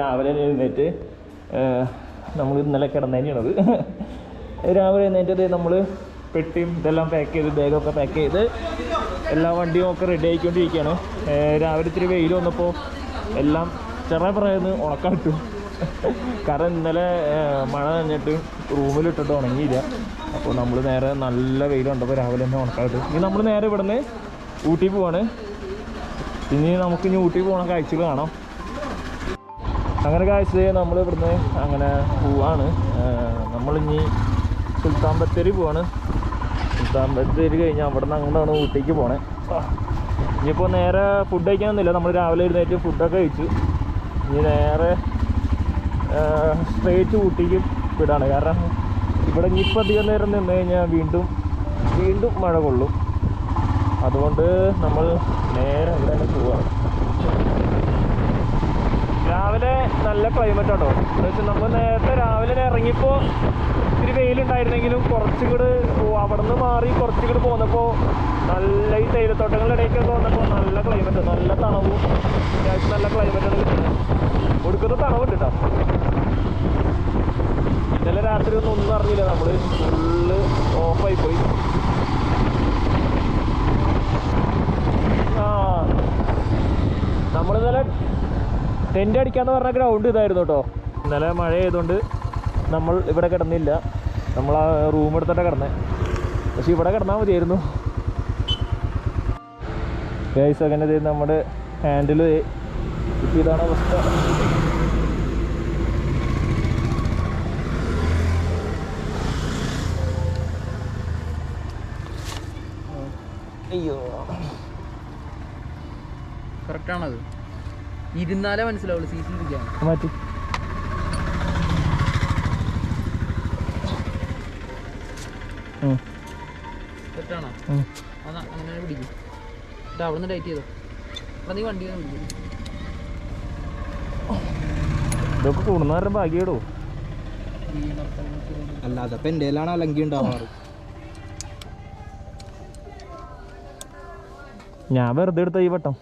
രാവിലെ എഴുന്നേറ്റ് നമ്മൾ ഇന്നലെ കിടന്നതിനാണത് രാവിലെ എഴുന്നേറ്റത് നമ്മൾ പെട്ടിയും ഇതെല്ലാം പാക്ക് ചെയ്ത് ബാഗൊക്കെ പാക്ക് ചെയ്ത് എല്ലാ വണ്ടിയും ഒക്കെ റെഡി ആയിക്കൊണ്ടിരിക്കുകയാണ് രാവിലെ ഇത്തിരി വെയിൽ വന്നപ്പോൾ എല്ലാം ചെറിയ പറയുന്നത് ഉണക്കാട്ടു കാരണം ഇന്നലെ മഴ നനഞ്ഞിട്ട് റൂമിലിട്ടിട്ട് ഉണങ്ങിയില്ല. അപ്പോൾ നമ്മൾ നേരെ നല്ല വെയിൽ കണ്ടപ്പോൾ രാവിലെ തന്നെ ഉണക്കാട്ടു ഇനി നമ്മൾ നേരെ ഇവിടുന്ന് ഊട്ടി പോവാണ്. ഇനി നമുക്ക് ഇനി ഊട്ടി പോകണ കാഴ്ചകൾ കാണാം. അങ്ങനെ കാഴ്ച നമ്മൾ ഇവിടുന്ന് അങ്ങനെ പോവാണ്. നമ്മളിനി സുൽത്താൻ ബത്തേരി പോവാണ്. സുൽത്താൻ ബത്തേരി കഴിഞ്ഞ് അവിടെ നിന്ന് അങ്ങോട്ടാണ് ഊട്ടിക്ക് പോണേ. ഇനിയിപ്പോൾ നേരെ ഫുഡ് കഴിക്കാനൊന്നുമില്ല. നമ്മൾ രാവിലെ ഇരുന്നേറ്റ് ഫുഡൊക്കെ കഴിച്ചു. ഇനി നേരെ സ്ട്രേറ്റ് ഊട്ടിക്ക് വിടാണ്. കാരണം ഇവിടെ ഇനിയിപ്പോൾ അധികം നേരം നിന്ന് കഴിഞ്ഞാൽ വീണ്ടും വീണ്ടും മഴ കൊള്ളും. അതുകൊണ്ട് നമ്മൾ നേരെ അവിടെ പോവാണ് രാവിലെ നല്ല ക്ലൈമറ്റ് ആട്ടോ. എന്താ വെച്ചാൽ നമ്മൾ നേരത്തെ രാവിലെ ഇറങ്ങിയപ്പോൾ ഇത്തിരി വെയിലുണ്ടായിരുന്നെങ്കിലും കുറച്ചും കൂടെ അവിടെ നിന്ന് മാറി കുറച്ചും കൂടെ പോന്നപ്പോൾ നല്ല ഈ തേയിലത്തോട്ടങ്ങളുടെ ഇടയ്ക്കൊക്കെ വന്നപ്പോൾ നല്ല ക്ലൈമറ്റ് നല്ല തണവും. അത്യാവശ്യം നല്ല ക്ലൈമറ്റാണ് കിട്ടുന്നത്. ഒടുക്കുന്ന തണവുണ്ട് കേട്ടോ ഇന്നലെ രാത്രി ഒന്നും ഒന്നും അറിഞ്ഞില്ല. നമ്മൾ ഫുള്ള് ഓഫായി പോയി. ആ. നമ്മളിന്നലെ ടെന്റ് അടിക്കാന്ന് പറഞ്ഞ ഗ്രൗണ്ട് ഇതായിരുന്നു കേട്ടോ ഇന്നലെ മഴ ആയതുകൊണ്ട് നമ്മൾ ഇവിടെ കിടന്നില്ല. നമ്മൾ ആ റൂം എടുത്തിട്ട് കിടന്നേ. പക്ഷെ ഇവിടെ കിടന്നാൽ മതിയായിരുന്നു. ഗൈസ് അങ്ങനെ ദേ നമ്മുടെ ഹാൻഡിൽ ഇതാണ് അവസ്ഥ. അയ്യോ. കറക്റ്റ് ആണത്. ഇരുന്നാലേ മനസ്സിലാവുള്ളൂ സീസൺ ഇരിക്കാൻ മാറ്റി. ഉം, തെറ്റാണോ? അതാ അങ്ങനെ പിടിക്കും. എന്നിട്ട് അവിടെ നിന്ന് ഡയറ്റ് ചെയ്തോ നീ വണ്ടി പിടിക്കും ഇതൊക്കെ കൂടുന്നവരുടെ ഭാഗ്യടോ അല്ലാതെ ഇപ്പൊ എന്റെ അലങ്കി ഉണ്ടാവാറ്. ഞാൻ വെറുതെ എടുത്ത ഈ വട്ടം.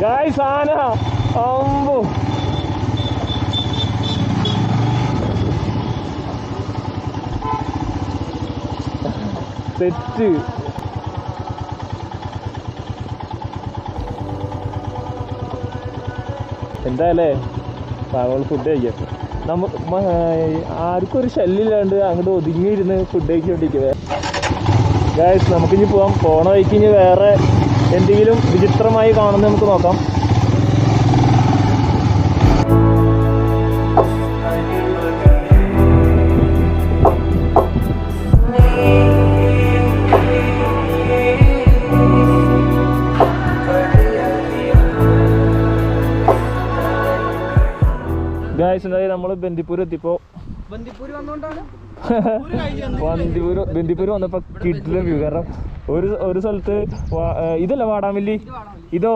ഗായ്സ് ആന അമ്പു തെറ്റ്. എന്തായാലേ? പാവങ്ങൾ ഫുഡ് കഴിക്കാം നമ്മ മ- ആർക്കും ഒരു ശല്യമില്ലാണ്ട് അങ്ങോട്ട് ഒതുങ്ങിയിരുന്ന് ഫുഡ് കഴിച്ചുകൊണ്ടിരിക്കുന്നത് ഗായ്സ് നമുക്കിനി പോവാം. പോണ വഴിക്ക് ഇനി വേറെ എന്തെങ്കിലും വിചിത്രമായി കാണുന്നത് നമുക്ക് നോക്കാം. എന്തായാലും നമ്മൾ ബന്ദിപ്പൂർ എത്തിയപ്പോൾ ബന്ദിപ്പൂര് ബന്ദിപ്പൂർ ബന്ദിപ്പൂർ വന്നപ്പോൾ കിട്ടില്ല വ്യൂ കാരണം ഒരു ഒരു സ്ഥലത്ത് ഇതല്ല വാടാമല്ലി? ഇതോ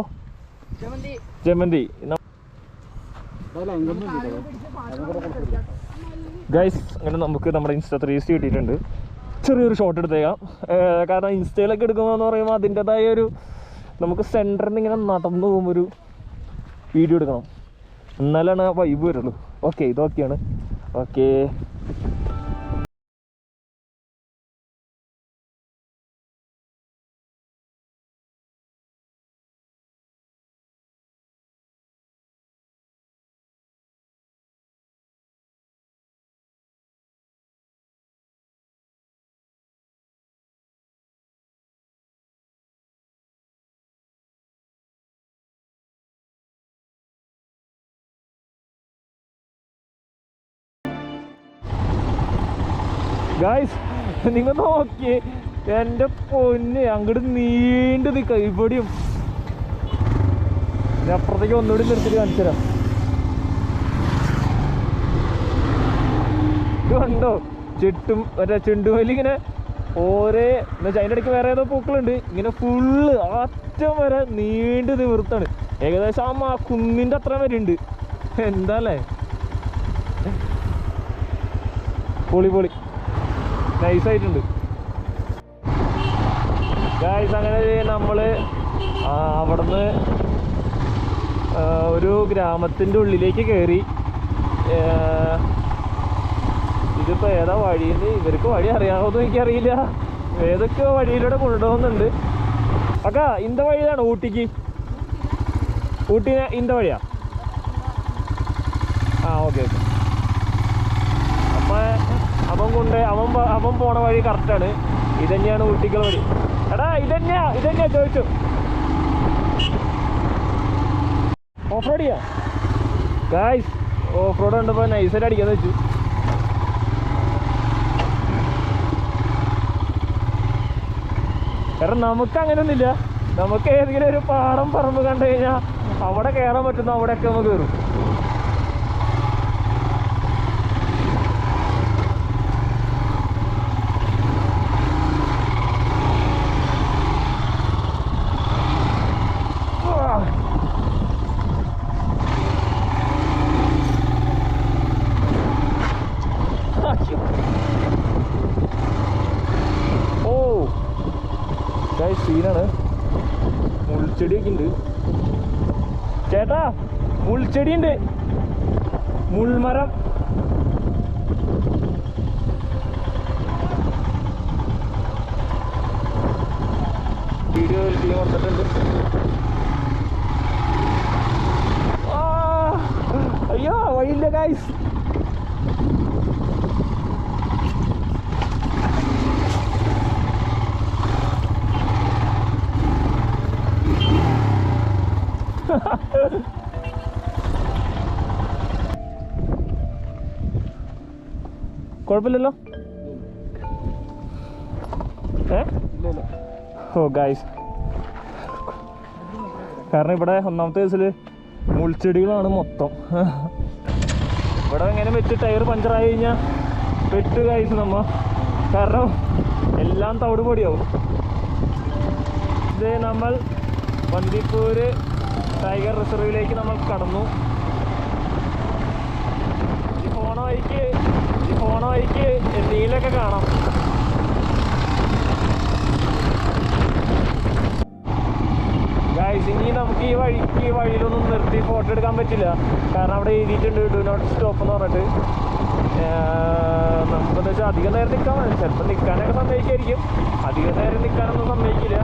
ജമന്തി. ഗൈസ് അങ്ങനെ നമുക്ക് നമ്മുടെ ഇൻസ്റ്റ ത്രീ സി കിട്ടിയിട്ടുണ്ട്. ചെറിയൊരു ഷോട്ട് എടുത്തേക്കാം. കാരണം ഇൻസ്റ്റയിലൊക്കെ എടുക്കുമ്പോൾ എന്ന് പറയുമ്പോൾ അതിന്റെതായ ഒരു നമുക്ക് സെന്ററിൽ നിന്ന് ഇങ്ങനെ നടന്നു പോകുമ്പോൾ ഒരു വീഡിയോ എടുക്കണം. എന്നാലാണ് ആ വൈബ് വരുള്ളൂ ഓക്കെ ഇതൊക്കെയാണ് ഓക്കെ ഗായ്സ് നിങ്ങൾ നോക്കി. എന്റെ പൊന്ന് അങ്ങോട്ട് നീണ്ടു നിൽക്ക ഇവിടെയും. ഞാൻ അപ്പുറത്തേക്ക് ഒന്നുകൂടി നിർത്തിട്ട് കാണിച്ചു തരാം. ഇത് കണ്ടോ? ചെട്ടും മറ്റേ ചെണ്ടുമല്ലി ഇങ്ങനെ ഓരേ എന്നുവെച്ചാൽ അതിന്റെ ഇടയ്ക്ക് വേറെ ഏതോ പൂക്കളുണ്ട്. ഇങ്ങനെ ഫുള്ള് അറ്റം വരെ നീണ്ടു നിവൃത്താണ് ഏകദേശം ആ മാ- കുന്നിന്റെ അത്ര വരെ ഉണ്ട്. എന്താ അല്ലേ? പൊളി പൊളി. നൈസായിട്ടുണ്ട് ഗായ്സ് അങ്ങനെ നമ്മൾ അവിടുന്ന് ഒരു ഗ്രാമത്തിന്റെ ഉള്ളിലേക്ക് കയറി ഇതിപ്പോൾ ഏതാ വഴിയെന്ന് ഇവർക്ക് വഴി അറിയാമോന്നും എനിക്കറിയില്ല. ഏതൊക്കെ വഴിയിലൂടെ കൊണ്ടുപോകുന്നുണ്ട്? അക്ക ഇന്ത വഴിയാണ് ഊട്ടിക്ക്? ഊട്ടി ഇന്ത വഴിയാ ആ ഓക്കെ ഓക്കെ അപ്പം അവൻ കൊണ്ട് അവൻ അവൻ പോണ വഴി കറക്റ്റാണ് ഇതന്നെയാണ് ഊട്ടിക്കുള്ള വഴി. എടാ ഇതന്നെയാ ഇതന്നെയാ ചോദിച്ചു. ഓഫ് റോഡ് ചെയ്യാം. ഗായ്സ് ഓഫ് റോഡ് കണ്ടപ്പോൾ നൈസായിട്ട് അടിക്കാന്ന് വെച്ചു കാരണം നമുക്ക് അങ്ങനെ അങ്ങനെയൊന്നുമില്ല. നമുക്ക് ഏതെങ്കിലും ഒരു പാടം പറമ്പ് കണ്ടു കഴിഞ്ഞാൽ അവിടെ കയറാൻ പറ്റുന്ന അവിടെയൊക്കെ നമുക്ക് കയറും അയ്യോ. ഓ ഗൈസ് സീനാണ് മുൾച്ചെടിയൊക്കെ ഉണ്ട് ചേട്ടാ മുൾച്ചെടി ഉണ്ട് മുൾമരം. വീഡിയോ ടീം വന്നിട്ടുണ്ട്. അയ്യോ വഴിയില്ല ഗൈസ് കുഴപ്പമില്ലല്ലോ? ഓ ഗായ്സ് കാരണം ഇവിടെ ഒന്നാമത്തെ കേസിൽ മുൾച്ചെടികളാണ് മൊത്തം. ഇവിടെ എങ്ങനെ വെച്ച് ടയർ പഞ്ചറായി കഴിഞ്ഞാൽ പെട്ട് ഗായ്സ് നമ്മ. കാരണം എല്ലാം തവിട് പൊടിയാവും. ഇത് നമ്മൾ ബന്ദിപ്പൂര് ടൈഗർ റിസർവിലേക്ക് നമ്മൾ കടന്നു. ഈ പോണ വഴിക്ക് പോണ വഴിക്ക് എന്തെങ്കിലുമൊക്കെ കാണാം. ഗൈസ് ഇനി നമുക്ക് ഈ വഴിക്ക് ഈ വഴിയിലൊന്നും നിർത്തി ഫോട്ടോ എടുക്കാൻ പറ്റില്ല. കാരണം അവിടെ എഴുതിയിട്ടുണ്ട് ഡു നോട്ട് സ്റ്റോപ്പ് എന്ന് പറഞ്ഞിട്ട്. നമുക്കെന്ന് വെച്ചാൽ അധികം നേരം നിൽക്കാൻ ചിലപ്പോൾ നിൽക്കാനൊക്കെ സമ്മതിക്കായിരിക്കും. അധികം നേരം നിൽക്കാനൊന്നും സമ്മതിക്കില്ല.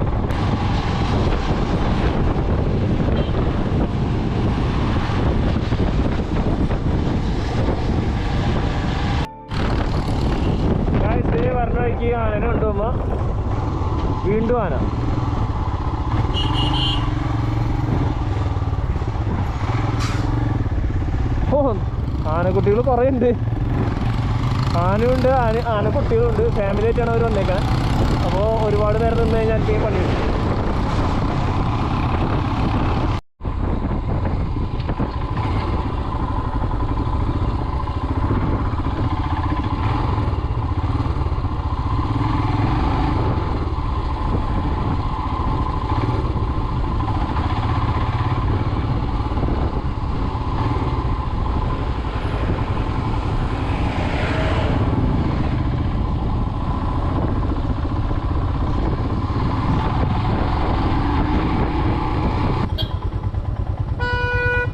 വീണ്ടും ആന ഓ ആനക്കുട്ടികൾ കുറേ ഉണ്ട് ആനയുണ്ട് ആന ആനക്കുട്ടികളുണ്ട്. ഫാമിലി ആയിട്ടാണ് അവർ വന്നേക്കാൻ അപ്പോൾ ഒരുപാട് നേരം നിന്ന് കഴിഞ്ഞാൽ എനിക്ക് പണി കിട്ടും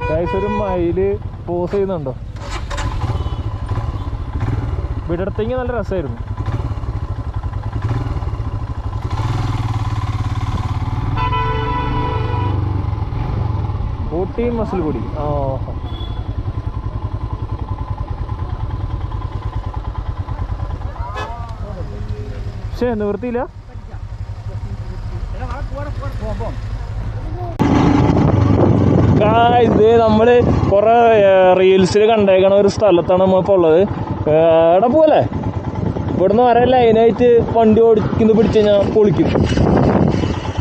ഗൈസ് ഒരു മയിൽ പോസ് ചെയ്യുന്നുണ്ടോ? വിടർത്തിങ്ങി നല്ല രസമായിരുന്നു. ഊട്ടി മസിൽ കൂടി. ആ പക്ഷേ നിവൃത്തിയില്ല? Guys, ഇത് നമ്മൾ കൊറേ റീൽസിൽ കണ്ടേക്കണ ഒരു സ്ഥലത്താണ് നമ്മളിപ്പോൾ ഉള്ളത്. ഏ, പോലെ ഇവിടുന്ന് വരെ ലൈനായിട്ട് വണ്ടി ഓടിക്കുന്നു പിടിച്ച് കഴിഞ്ഞാൽ പൊളിക്കും.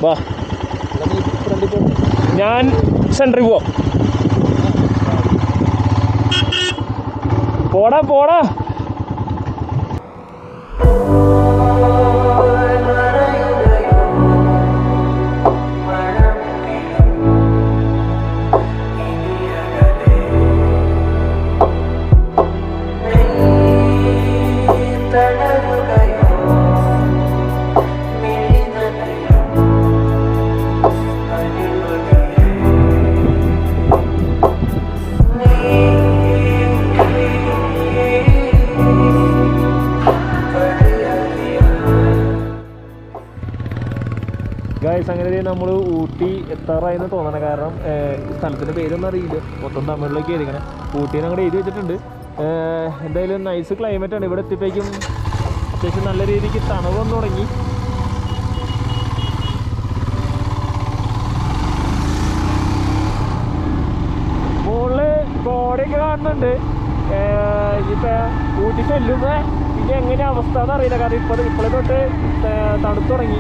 വാ. ഞാൻ സെന്ററിൽ പോവാം. പോടാ പോടാ. നമ്മൾ ഊട്ടി എത്താറായെന്ന് തോന്നണം കാരണം സ്ഥലത്തിന്റെ പേരൊന്നും അറിയില്ല. മൊത്തം തമിഴിലേക്ക് എഴുതിക്കണം. ഊട്ടിയിൽ അങ്ങോട്ട് എഴുതി വെച്ചിട്ടുണ്ട്. എന്തായാലും നൈസ് ക്ലൈമറ്റ് ആണ്. ഇവിടെ എത്തിയപ്പോഴേക്കും അത്യാവശ്യം നല്ല രീതിക്ക് തണുവ് വന്നു തുടങ്ങി. മുകളിൽ കോടയൊക്കെ കാണുന്നുണ്ട്. ഇപ്പൊ ഊട്ടി ചെല്ലുമ്പോ ഇനി എങ്ങനെ അവസ്ഥ എന്ന് അറിയില്ല കാരണം ഇപ്പൊ ഇപ്പോഴത്തെ തൊട്ട് ത- തണുത്ത് തുടങ്ങി.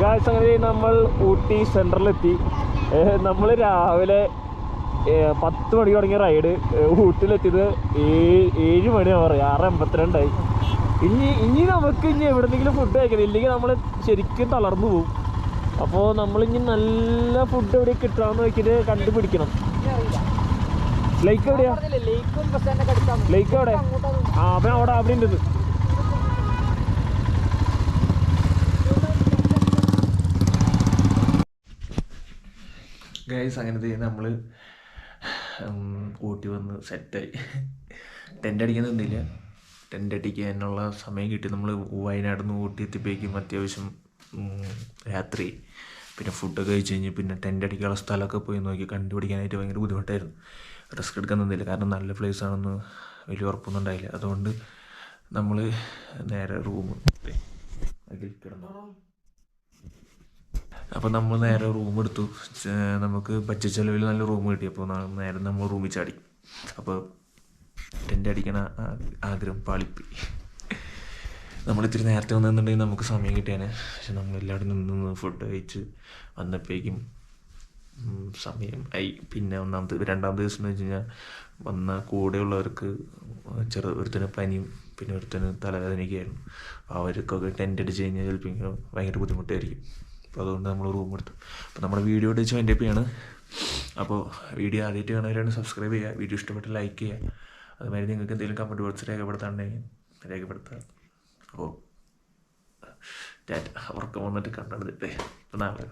ഗായ്സ് അങ്ങനെ നമ്മൾ ഊട്ടി സെന്ററിലെത്തി നമ്മൾ രാവിലെ പത്ത് മണി തുടങ്ങിയ റൈഡ് ഊട്ടിലെത്തിയത് ഏഴ് ഏഴ് മണിയാവും ആറ് എൺപത്തിരണ്ടായി ഇനി ഇനി നമുക്ക് ഇനി എവിടെന്നെങ്കിലും ഫുഡ് കഴിക്കണം. ഇല്ലെങ്കിൽ നമ്മൾ ശരിക്കും തളർന്നു പോകും അപ്പോൾ നമ്മളിനി നല്ല ഫുഡ് എവിടെ കിട്ടാമെന്ന് നോക്കിയിട്ട് കണ്ടുപിടിക്കണം. ലൈക്ക് എവിടെയാ? ലൈക്ക് എവിടെ? ആ അവൻ അവിടെ അവിടെ ഉണ്ട് ഗൈസ് അങ്ങനത്തെ നമ്മൾ ഊട്ടി വന്ന് സെറ്റായി ടെന്റ് അടിക്കാൻ നിന്നില്ല. ടെന്റ് അടിക്കാനുള്ള സമയം കിട്ടി. നമ്മൾ വയനാട് നിന്ന് ഊട്ടി എത്തിപ്പോയിക്കും അത്യാവശ്യം രാത്രി. പിന്നെ ഫുഡൊക്കെ കഴിച്ച് കഴിഞ്ഞ് പിന്നെ ടെന്റ് അടിക്കാനുള്ള സ്ഥലമൊക്കെ പോയി നോക്കി. കണ്ടുപിടിക്കാനായിട്ട് ഭയങ്കര ബുദ്ധിമുട്ടായിരുന്നു. റിസ്ക് എടുക്കാൻ നിന്നില്ല. കാരണം നല്ല പ്ലേസ് ആണെന്ന് വലിയ ഉറപ്പൊന്നും ഉണ്ടായില്ല. അതുകൊണ്ട് നമ്മൾ നേരെ റൂം അതിൽ കിടന്നു. അപ്പോൾ നമ്മൾ നേരെ റൂം എടുത്തു. നമുക്ക് ബഡ്ജറ്റ് ചിലവിൽ നല്ല റൂം കിട്ടി. അപ്പോൾ നേരെ നമ്മൾ റൂമിൽ ചാടി. അപ്പോൾ ടെന്റ് അടിക്കണ ആഗ്രഹം പാളിപ്പി നമ്മൾ ഇത്തിരി നേരത്തെ വന്നിട്ടുണ്ടെങ്കിൽ നമുക്ക് സമയം കിട്ടിയാണ് പക്ഷെ നമ്മൾ എല്ലാവരും നിന്ന് നിന്ന് ഫുഡ് കഴിച്ച് വന്നപ്പോഴേക്കും സമയം ആയി. പിന്നെ ഒന്നാമത്തെ രണ്ടാമത്തെ ദിവസം എന്ന് വെച്ച് കഴിഞ്ഞാൽ വന്ന കൂടെയുള്ളവർക്ക് ചെറു ഒരുത്തന് പനിയും പിന്നെ ഒരുത്തന് തലവേദനയൊക്കെയായിരുന്നു അവർക്കൊക്കെ ടെന്റ് അടിച്ച് കഴിഞ്ഞാൽ ചിലപ്പോൾ ഭയങ്കര ബുദ്ധിമുട്ടായിരിക്കും. അപ്പോൾ അതുകൊണ്ട് നമ്മൾ റൂം എടുത്തു. അപ്പോൾ നമ്മുടെ വീഡിയോ വെച്ച് എന്റെ ചെയ്യാണ്. അപ്പോൾ വീഡിയോ ആദ്യമായിട്ട് കാണുന്നവരാണ് സബ്സ്ക്രൈബ് ചെയ്യുക. വീഡിയോ ഇഷ്ടപ്പെട്ട് ലൈക്ക് ചെയ്യുക. അതുമാതിരി നിങ്ങൾക്ക് എന്തെങ്കിലും കമന്റ് ബോക്സ് രേഖപ്പെടുത്താനുണ്ടെങ്കിൽ രേഖപ്പെടുത്തുക. അപ്പോൾ ടാറ്റ ഉറക്കം വന്നിട്ട് കണ്ടെടുത്തിട്ടേ നാളെ